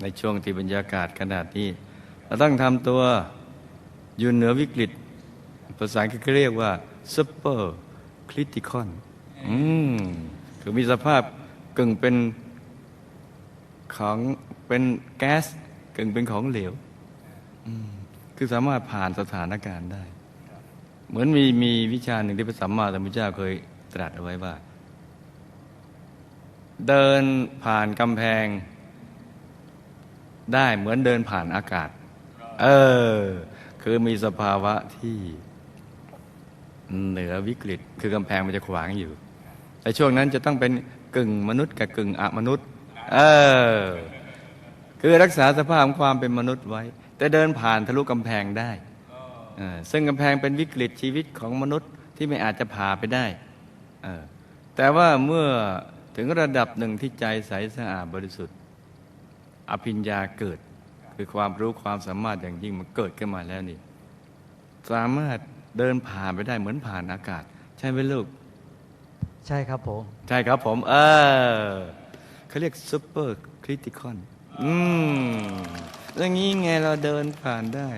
ในช่วงที่บรรยากาศขนาดนี้ เราต้องทำตัวอยู่เหนือวิกฤต ภาษาอังกฤษเขาเรียกว่า super critical อืมคือมีสภาพกึ่งเป็นของเป็นแก๊สกึ่งเป็นของเหลวคือสามารถผ่านสถานการณ์ได้ เหมือนมีมีวิชาหนึ่งที่พระสัมมาสัมพุทธเจ้าเคยตรัสเอาไว้ว่า เดินผ่านกำแพง ได้เหมือนเดินผ่านอากาศ เออ คือมีสภาวะที่เหนือวิกฤต คือกำแพงมันจะขวางอยู่ แต่ช่วงนั้นจะต้องเป็นกึ่งมนุษย์กับกึ่งอมนุษย์ เออ คือรักษาสภาพของความเป็นมนุษย์ไว้ แต่เดินผ่านทะลุกำแพงได้เออซึ่งกำแพงเป็นวิกฤตชีวิตของมนุษย์ที่ไม่อาจจะผ่าไปได้เออแต่ว่าเมื่อถึงระดับหนึ่งที่ใจใสสะอาดบริสุทธิ์ อภิญญาเกิด คือความรู้ความสามารถอย่างยิ่งมันเกิดขึ้นมาแล้วนี่ สามารถเดินผ่านไปได้เหมือนผ่านอากาศ ใช่ไหมลูก ใช่ครับผม ใช่ครับผม เออเขาเรียกซูเปอร์คริติคอน อืมอย่างนี้ไงเราเดินผ่านได้